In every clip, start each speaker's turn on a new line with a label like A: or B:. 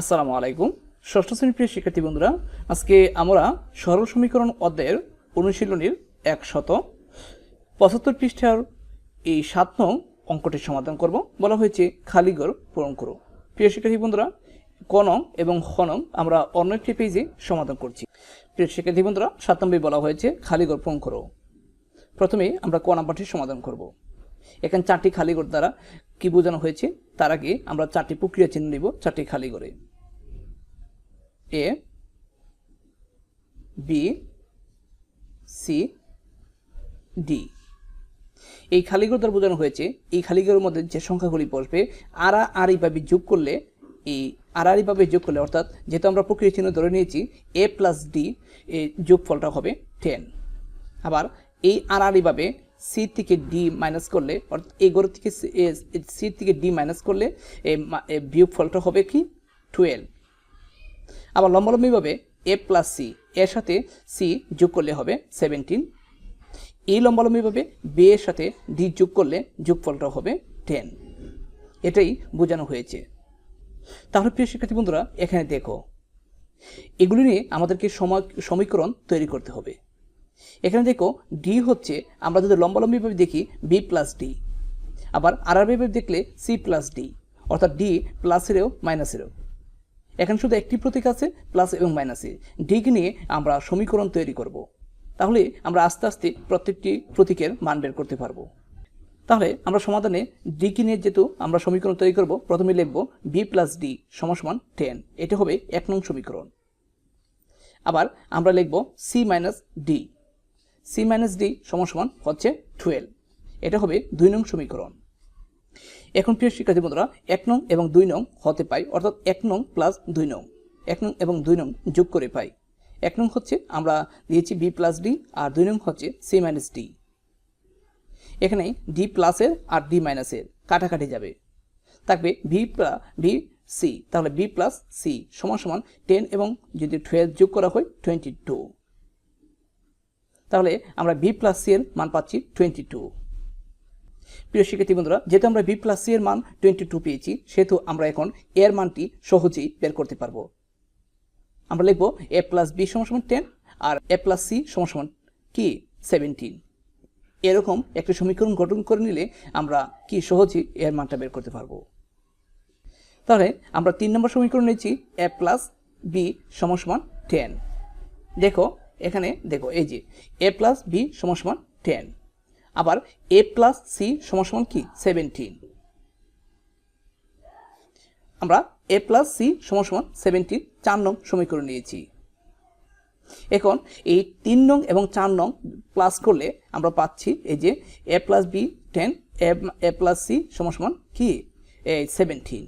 A: আসসালামু আলাইকুম। ষষ্ঠ শ্রেণির প্রিয় শিক্ষার্থী বন্ধুরা, আজকে আমরা সরল সমীকরণ অধ্যায়ের অনুশীলনীর একশত পঁচাত্তর পৃষ্ঠার এই সাত নং অঙ্কটির সমাধান করব। বলা হয়েছে খালিগড় পূরণ করো। প্রিয় শিক্ষার্থী বন্ধুরা, ক নং এবং খ নং আমরা অন্য একটি পেজে সমাধান করছি। প্রিয় শিক্ষার্থী বন্ধুরা, সাত নম্বরে বলা হয়েছে খালিগড় পূরণ করো। প্রথমে আমরা ক নাম্বারটির সমাধান করব। এখানে চারটি খালিগড় দ্বারা কি বোঝানো হয়েছে, তার আগে আমরা চারটি প্রক্রিয়া চিহ্ন নিব, চারটি খালি ঘরে। এ বি সি ডি এই খালিঘর দ্বারা বোঝানো হয়েছে, এই খালিঘরের মধ্যে যে সংখ্যাগুলি বসবে আড়া আড়িভাবে যোগ করলে, এই আড়াআড়িভাবে যোগ করলে, অর্থাৎ যেহেতু আমরা প্রক্রিয়া চিহ্ন ধরে নিয়েছি এ প্লাস ডি এই যোগফলটা হবে টেন আবার এই আড়াআড়িভাবে সি থেকে ডি মাইনাস করলে, অর্থাৎ এই গড় থেকে সি থেকে ডি মাইনাস করলে বিয়োগফলটা হবে কি? টুয়েলভ আবার লম্বালম্বিভাবে এ প্লাস সি এর সাথে সি যোগ করলে হবে সেভেন্টিন এই লম্বালম্বিভাবে বি এর সাথে ডি যোগ করলে যোগফলটা হবে টেন এটাই বোঝানো হয়েছে। তাহলে প্রিয় শিক্ষার্থী বন্ধুরা, এখানে দেখো, এগুলি নিয়ে আমাদেরকে সমীকরণ তৈরি করতে হবে। এখানে দেখো ডি হচ্ছে আমরা যদি লম্বালম্বিভাবে দেখি বি প্লাস ডি আবার আর আরআরবিভাবে দেখলে সি প্লাস ডি অর্থাৎ ডি প্লাসেরও মাইনাসেরও এখানে শুধু একটি প্রতীক আছে প্লাস এবং মাইনাসে ডিকে নিয়ে আমরা সমীকরণ তৈরি করব। তাহলে আমরা আস্তে আস্তে প্রত্যেকটি প্রতীকের মান বের করতে পারব। তাহলে আমরা সমাধানে ডিকে নিয়ে যেহেতু আমরা সমীকরণ তৈরি করব, প্রথমে লিখব বি প্লাস ডি সমান টেন এটা হবে এক নং সমীকরণ। আবার আমরা লিখব C minus D C minus D সমান সমান হচ্ছে টুয়েলভ এটা হবে দুই নং সমীকরণ। এখন প্রিয় শিক্ষার্থী বন্ধুরা, এক নং এবং দুই নং হতে পাই, অর্থাৎ এক নং প্লাস দুই নং। এক নং এবং দুই নং যোগ করে পাই। এক নং হচ্ছে আমরা দিয়েছি বি প্লাস ডি আর দুই নং হচ্ছে সি মাইনাস ডি এখানে ডি প্লাসের আর ডি মাইনাসের কাটাকাটি যাবে। থাকবে ভি ভি সি তাহলে বি প্লাস সি সমান সমান টেন এবং যদি টুয়েলভ যোগ করা হয় টোয়েন্টি টু তাহলে আমরা বি প্লাস সি এর মান পাচ্ছি টোয়েন্টি টু প্রিয় শিক্ষার্থী বন্ধুরা, যেহেতু আমরা বি প্লাস সি এর মান টোয়েন্টি টু পেয়েছি, সেহেতু আমরা এখন এর মানটি সহজেই বের করতে পারব। আমরা লিখব এ প্লাস বি সমান টেন আর এ প্লাস সি সমান কি? সেভেন্টিন এরকম একটি সমীকরণ গঠন করে নিলে আমরা কি সহজেই এর মানটা বের করতে পারব? তাহলে আমরা তিন নম্বর সমীকরণ নিয়েছি এ প্লাস বি সমান টেন দেখো, এখানে দেখো, এই যে এ প্লাস বি সমান টেন আবার এ প্লাস সি সমান সমান কি? সেভেন্টিন আমরা এ প্লাস সি সমান সমান সেভেন্টিন চার নং সমীকরণ নিয়েছি। এখন এই তিন নং এবং চার নং প্লাস করলে আমরা পাচ্ছি এই যে A plus B ten A plus C সমান সমান কি? সেভেন্টিন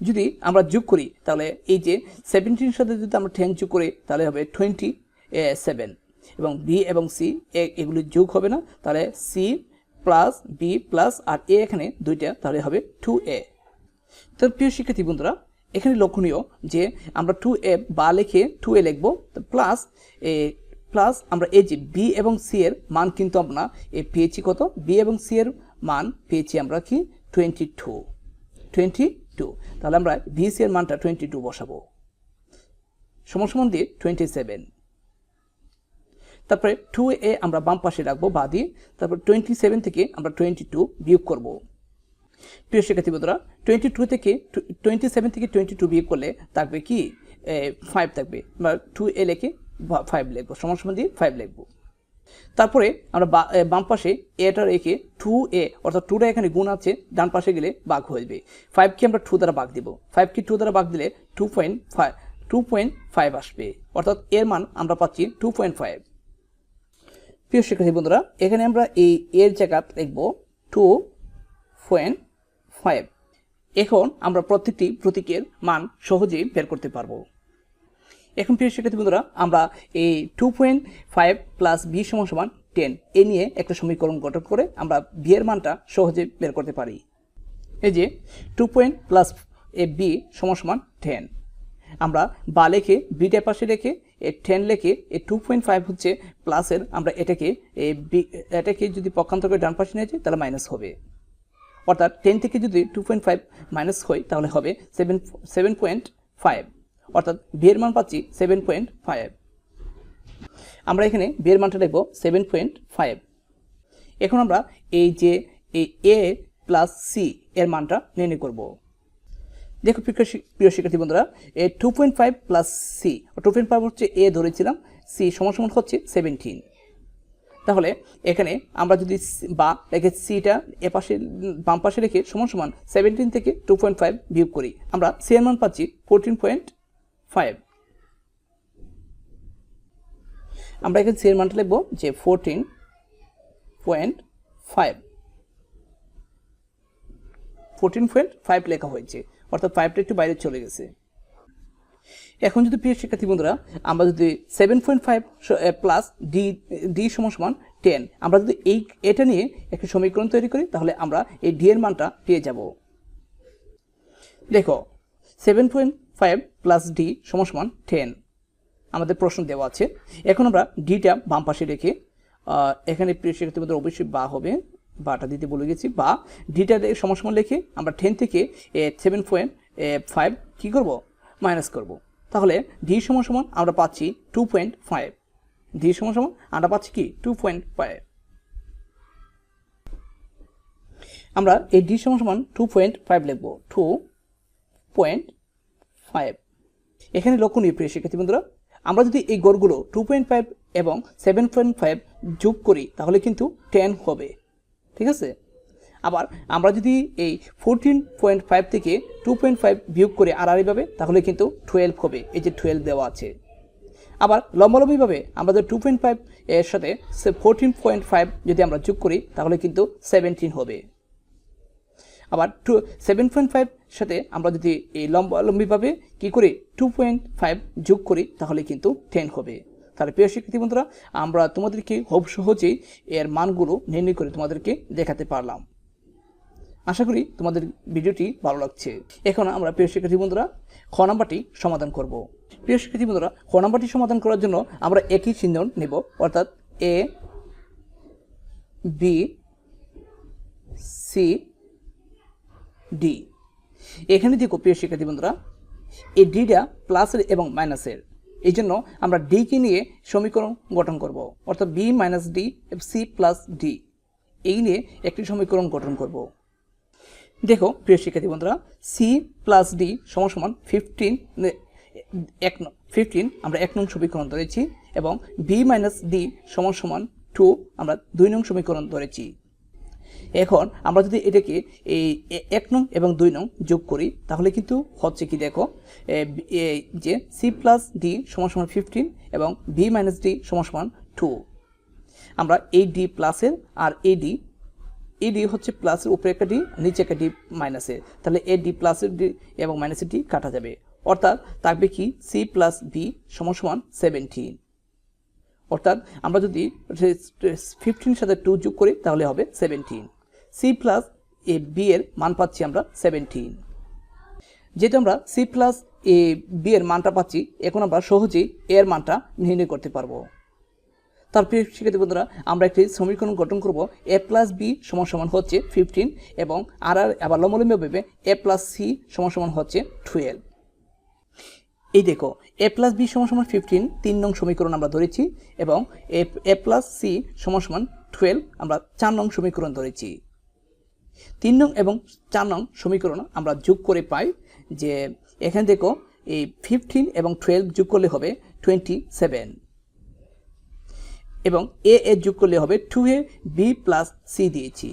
A: যদি আমরা যোগ করি, তাহলে এই যে সেভেন্টিনের সাথে যদি আমরা টেন যোগ করি, তাহলে হবে টোয়েন্টি সেভেন এবং বি এবং সি এগুলি যোগ হবে না। তাহলে সি প্লাস বি প্লাস আর এ এখানে দুইটা, তাহলে হবে টু এ। তো প্রিয় শিক্ষার্থী বন্ধুরা, এখানে লক্ষণীয় যে আমরা টু এ বা লিখে টু এ লিখব প্লাস এ, প্লাস আমরা এই যে বি এবং সি এর মান কিন্তু আমরা এ পেয়েছি কত? বি এবং সি এর মান পেয়েছি আমরা কি? Twenty two. Twenty two. তাহলে আমরা ভি সি এর মানটা টোয়েন্টি টু বসাবো। সমান সমান দিয়ে টোয়েন্টি সেভেন। তারপরে টু এ আমরা বাম পাশে রাখব বা দিয়ে তারপর টোয়েন্টি সেভেন থেকে আমরা টোয়েন্টি টু বিয়োগ করব। প্রিয় শিক্ষার্থী বন্ধুরা টোয়েন্টি টু থেকে টোয়েন্টি সেভেন থেকে টোয়েন্টি টু বিয়োগ করলে থাকবে কি? ফাইভ থাকবে। বা টু এ লেখে ফাইভ লিখব, সমান সমান দিয়ে ফাইভ লিখব। তারপরে আমরা বাম পাশে এটা রেখে টু এ অর্থাৎ টুটা এখানে গুণ আছে, ডান পাশে গেলে বাঘ হয়ে যাবে ফাইভকে আমরা টু দ্বারা বাঘ দিব। ফাইভকে টু দ্বারা বাঘ দিলে two point five two point five আসবে। অর্থাৎ এর মান আমরা পাচ্ছি টু পয়েন্ট ফাইভ প্রিয় শিক্ষার্থী বন্ধুরা, এখানে আমরা এই এর জায়গা লিখব টু পয়েন্ট ফাইভ এখন আমরা প্রত্যেকটি প্রতীকের মান সহজেই বের করতে পারব। এখন প্রিয় শিক্ষার্থী বন্ধুরা, আমরা এই two point five plus B সমান সমান টেন এ নিয়ে একটা সমীকরণ গঠন করে আমরা বি এর মানটা সহজে বের করতে পারি। এই যে two point plus A B সমান সমান টেন আমরা বা লেখে বিটা পাশে রেখে টেন লেখে এ টু পয়েন্ট ফাইভ হচ্ছে প্লাসের আমরা এটাকে এ বি এটাকে যদি পক্ষান্তর করে ডান পাশে নিয়ে যাই, তাহলে মাইনাস হবে। অর্থাৎ টেন থেকে যদি টু পয়েন্ট ফাইভ মাইনাস হয়, তাহলে হবে সেভেন সেভেন পয়েন্ট ফাইভ অর্থাৎ বিয়ের মান পাচ্ছি সেভেন পয়েন্ট ফাইভ আমরা এখানে বিয়ের মানটা লিখব সেভেন পয়েন্ট ফাইভ এখন আমরা এই যে, এই এ প্লাস সি এর মানটা নির্ণয় করব। দেখো প্রিয় শিক্ষার্থী বন্ধুরা, A two point five plus C two point five হচ্ছে এ ধরেছিলাম সি সমান হচ্ছে সেভেন্টিন তাহলে এখানে আমরা যদি বা রেখে সিটা এ পাশে, বাম পাশে রেখে সমান সমান সেভেন্টিন থেকে টু পয়েন্ট ফাইভ বিয়োগ করি, আমরা সি এর মান পাচ্ছি ফোরটিন পয়েন্ট ফাইভ আমরা এখানে সি এর মানটা লিখব যে fourteen point five fourteen point five লেখা হয়েছে। অর্থাৎ ফাইভটা একটু বাইরে চলে গেছে। এখন যদি প্রিয় শিক্ষার্থী বন্ধুরা, আমরা যদি seven point five plus D D সমান সমান টেন আমরা যদি এই, এটা নিয়ে একটি সমীকরণ তৈরি করি, তাহলে আমরা এই ডি এর মানটা পেয়ে যাব। দেখো seven point five plus D সমান সমান টেন আমাদের প্রশ্ন দেওয়া আছে। এখন আমরা ডিটা বাম পাশে রেখে এখানে প্রিয় শিক্ষার্থী বন্ধুরা, অবশ্যই বা হবে। বাটা দিতে বলে গেছি, বা ডিটা সমসমান লিখে আমরা টেন থেকে সেভেন পয়েন্ট ফাইভ কী করব? মাইনাস করব। তাহলে ডি সমান সমান আমরা পাচ্ছি টু পয়েন্ট ফাইভ ডি সমান সমান আমরা পাচ্ছি কি? টু পয়েন্ট ফাইভ আমরা এই ডি সমান সমান টু পয়েন্ট ফাইভ লিখব। টু পয়েন্ট ফাইভ এখানে লক্ষণীয়, প্রিয় শিক্ষার্থী বন্ধুরা, আমরা যদি এই গড়গুলো টু পয়েন্ট ফাইভ এবং সেভেন পয়েন্ট ফাইভ যোগ করি, তাহলে কিন্তু টেন হবে। ঠিক আছে? আবার আমরা যদি এই ফোরটিন পয়েন্ট ফাইভ থেকে টু পয়েন্ট ফাইভ বিয়োগ করে আড়াআড়িভাবে তাহলে কিন্তু টুয়েলভ হবে। এই যে টুয়েলভ দেওয়া আছে। আবার লম্বালম্বিভাবে আমরা যদি টু পয়েন্ট ফাইভ এর সাথে সে ফোরটিন পয়েন্ট ফাইভ যদি আমরা যোগ করি, তাহলে কিন্তু সেভেন্টিন হবে। আবার টু সেভেন পয়েন্ট ফাইভ সাথে আমরা যদি এই লম্বালম্বিভাবে কী করি টু পয়েন্ট ফাইভ যোগ করি, তাহলে কিন্তু টেন হবে। তাহলে প্রিয় শিক্ষার্থী বন্ধুরা, আমরা তোমাদেরকে খুব সহজেই এর মানগুলো নির্ণয় করে তোমাদেরকে দেখাতে পারলাম। আশা করি তোমাদের ভিডিওটি ভালো লাগছে। এখন আমরা প্রিয় শিক্ষার্থী বন্ধুরা, খ নাম্বারটি সমাধান করব। প্রিয় শিক্ষার্থী বন্ধুরা, খ নাম্বারটি সমাধান করার জন্য আমরা একই চিহ্ন নেব, অর্থাৎ এ বি সি ডি এখানে দেখো প্রিয় শিক্ষার্থী বন্ধুরা, এই ডিটা প্লাসের এবং মাইনাসের এই জন্য আমরা ডিকে নিয়ে সমীকরণ গঠন করব। অর্থাৎ B minus D C plus D এই নিয়ে একটি সমীকরণ গঠন করব। দেখো, প্রিয় শিক্ষার্থী বন্ধুরা সি প্লাস ডি সমান ফিফটিন এক ফিফটিন আমরা এক নং সমীকরণ ধরেছি এবং বি মাইনাস ডি সমান সমান টু আমরা দুই নং সমীকরণ ধরেছি। এখন আমরা যদি এটাকে এই এক নং এবং দুই নং যোগ করি, তাহলে কিন্তু হচ্ছে কি দেখো যে সি প্লাস ডি সমান সমান ফিফটিন এবং বি মাইনাস ডি সমান সমান টু আমরা এই ডি প্লাসের আর এ ডি এ ডি হচ্ছে প্লাসের উপরে একটা ডি নিচে একটা ডি মাইনাসের তাহলে এ ডি প্লাসের ডি এবং মাইনাসের ডি কাটা যাবে। অর্থাৎ থাকবে কি সি প্লাস বি সমান সমান সেভেন্টিন অর্থাৎ আমরা যদি ফিফটিন সাথে টু যোগ করি, তাহলে হবে seventeen C plus A B এর মান পাচ্ছি আমরা সেভেন্টিন যেহেতু আমরা সি প্লাস এ বি এর মানটা পাচ্ছি, এখন আমরা সহজেই এর মানটা নির্ণয় করতে পারব। তার প্রিয় শিক্ষার্থী বন্ধুরা, আমরা একটি সমীকরণ গঠন করব। এ প্লাস বি সমান সমান হচ্ছে ফিফটিন এবং আর আর আবার লম্বলম্বভাবে এ প্লাস সি সমান সমান হচ্ছে টুয়েলভ এই দেখো এ প্লাস বি সমান সমান ফিফটিন তিন নং সমীকরণ আমরা ধরেছি এবং এ প্লাস সি সমান সমান টুয়েলভ আমরা চার নং সমীকরণ ধরেছি। তিন নং এবং চার নং সমীকরণ আমরা যোগ করে পাই যে এখানে দেখো, এই ফিফটিন এবং টুয়েলভ যোগ করলে হবে টোয়েন্টি সেভেন এবং এ এ যোগ করলে হবে two A B plus C দিয়েছি।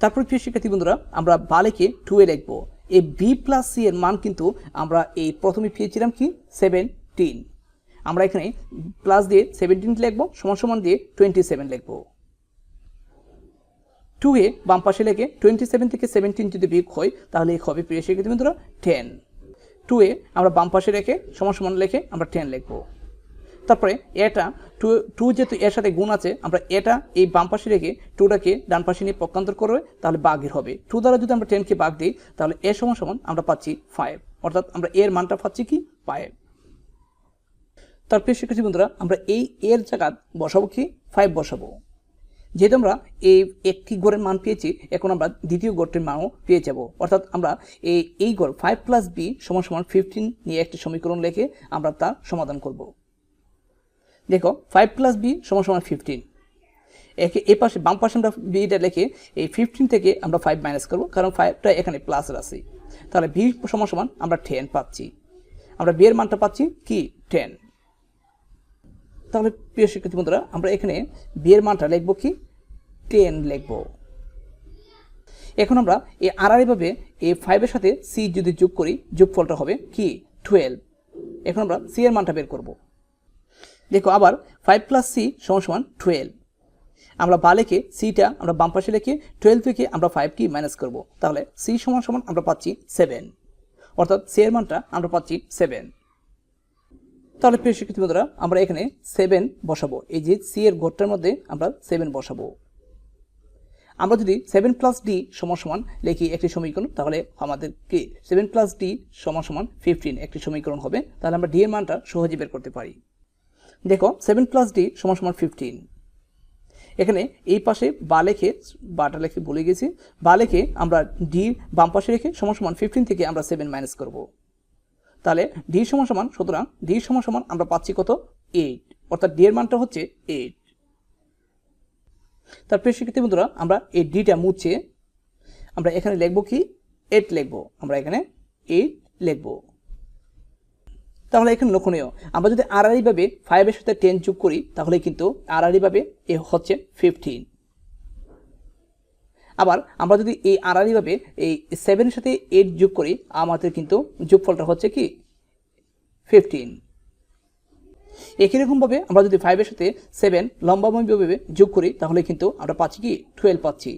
A: তারপর প্রিয় শিক্ষার্থী বন্ধুরা, আমরা বালেকে টু এ লিখব। এই বি প্লাস সি এর মান কিন্তু আমরা এই প্রথমে পেয়েছিলাম কি? সেভেন্টিন আমরা এখানে প্লাস দিয়ে সেভেন্টিন লিখব, সমান সমান দিয়ে টোয়েন্টি সেভেন লিখব। টু এ বাম পাশে লেগে টোয়েন্টি সেভেন থেকে সেভেন্টিন যদি বিয়োগ হয়, তাহলে এই হবে প্রিয় শিক্ষার্থী বন্ধুরা টেন টু এ আমরা বাম পাশে রেখে সমান সমান লেখে আমরা টেন লিখব। তারপরে এটা টু টু যেহেতু এর সাথে গুণ আছে, আমরা এটা এই বাম পাশে রেখে টুটাকে ডান পাশে নিয়ে পক্ষান্তর করে তাহলে বাঘের হবে। টু দ্বারা যদি আমরা টেনকে বাঘ দিই, তাহলে এর সমান সমান আমরা পাচ্ছি ফাইভ অর্থাৎ আমরা এর মানটা পাচ্ছি কি? ফাইভ তার প্রিয় শিক্ষার্থী বন্ধুরা, আমরা এই এর জায়গা বসাবো কি? ফাইভ বসাবো। যেহেতু আমরা এই একটি গড়ের মান পেয়েছি, এখন আমরা দ্বিতীয় গড়টির মানও পেয়ে যাব। অর্থাৎ আমরা এই এই গড় ফাইভ প্লাস বি সমান সমান ফিফটিন নিয়ে একটি সমীকরণ লিখে আমরা তার সমাধান করব। দেখো ফাইভ প্লাস বি সমান সমান ফিফটিন একে, এ পাশে, বাম পাশে আমরা বিটা লিখে এই ফিফটিন থেকে আমরা ফাইভ মাইনাস করব, কারণ ফাইভটা এখানে প্লাস আছে। তাহলে বি সমান সমান আমরা টেন পাচ্ছি। আমরা বিয়ের মানটা পাচ্ছি কি? টেন তাহলে প্রিয় শিক্ষার্থী বন্ধুরা, আমরা এখানে বিয়ের মানটা লিখব কি? টেন লিখব। এখন আমরা এই আড়াআড়িভাবে এই ফাইভের সাথে সি যদি যোগ করি, যোগফলটা হবে কি? টুয়েলভ এখন আমরা সি এর মানটা বের করব। দেখো আবার ফাইভ প্লাস সি সমান সমান টুয়েলভ আমরা বা লিখে সিটা আমরা বাম পাশে লিখে টুয়েলভ থেকে আমরা ফাইভ কি মাইনাস করব? তাহলে সি সমান সমান আমরা পাচ্ছি সেভেন অর্থাৎ সি এর মানটা আমরা পাচ্ছি সেভেন তাহলে প্রিয় শিক্ষার্থী বন্ধুরা, আমরা এখানে সেভেন বসাবো। এই যে সি এর ঘরটার মধ্যে আমরা সেভেন বসাবো। আমরা যদি সেভেন প্লাস ডি সমান সমান লিখি একটি সমীকরণ, তাহলে আমাদের কি? সেভেন প্লাস ডি সমান সমান ফিফটিন একটি সমীকরণ হবে। তাহলে আমরা ডি এর মানটা সহজে বের করতে পারি। দেখো সেভেন প্লাস ডি সমান সমান ফিফটিন এখানে এই পাশে বা লেখে, বাটা লেখে বলে গেছি, বা লেখে আমরা ডি বাম পাশে রেখে সমান সমান ফিফটিন থেকে আমরা সেভেন মাইনাস করব। তাহলে ডি সমান সমান, সুতরাং ডি সমান সমান আমরা পাচ্ছি কত? এইট অর্থাৎ ডি এর মানটা হচ্ছে এইট তার শিক্ষার্থী বন্ধুরা, আমরা এই ডিটা মুছে, আমরা এখানে লিখব কি? এইট লিখব। আমরা এখানে এইট লিখব। তাহলে এখানে লক্ষণীয়। আমরা যদি আড়াআড়িভাবে ফাইভের সাথে টেন যোগ করি, তাহলে কিন্তু আড়াআড়িভাবে এ হচ্ছে ফিফটিন আবার আমরা যদি এই আড়াআড়িভাবে এই সেভেনের সাথে এইট যোগ করি, আমাদের কিন্তু যোগফলটা হচ্ছে কি? ফিফটিন একই রকমভাবে আমরা যদি ফাইভের সাথে সেভেন লম্বাময়ভাবে যোগ করি, তাহলে কিন্তু আমরা পাচ্ছি কি? টুয়েলভ পাচ্ছি।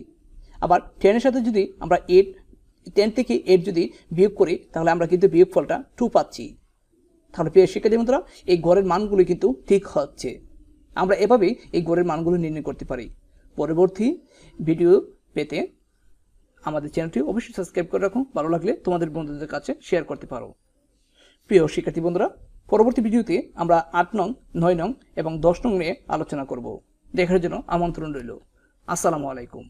A: আবার টেনের সাথে যদি আমরা এইট টেন থেকে এইট যদি বিয়োগ করি, তাহলে আমরা কিন্তু বিয়োগফলটা টু পাচ্ছি। তাহলে প্রিয় শিক্ষার্থী বন্ধুরা, এই গড়ের মানগুলি কিন্তু ঠিক হচ্ছে। আমরা এভাবেই এই গড়ের মানগুলো নির্ণয় করতে পারি। পরবর্তী ভিডিও পেতে আমাদের চ্যানেলটি অবশ্যই সাবস্ক্রাইব করে রাখুন। ভালো লাগলে তোমাদের বন্ধুদের কাছে শেয়ার করতে পারো। প্রিয় শিক্ষার্থী বন্ধুরা, পরবর্তী ভিডিওতে আমরা আট নং, নয় নং এবং দশ নং নিয়ে আলোচনা করব। দেখার জন্য আমন্ত্রণ রইল। আসসালামু আলাইকুম।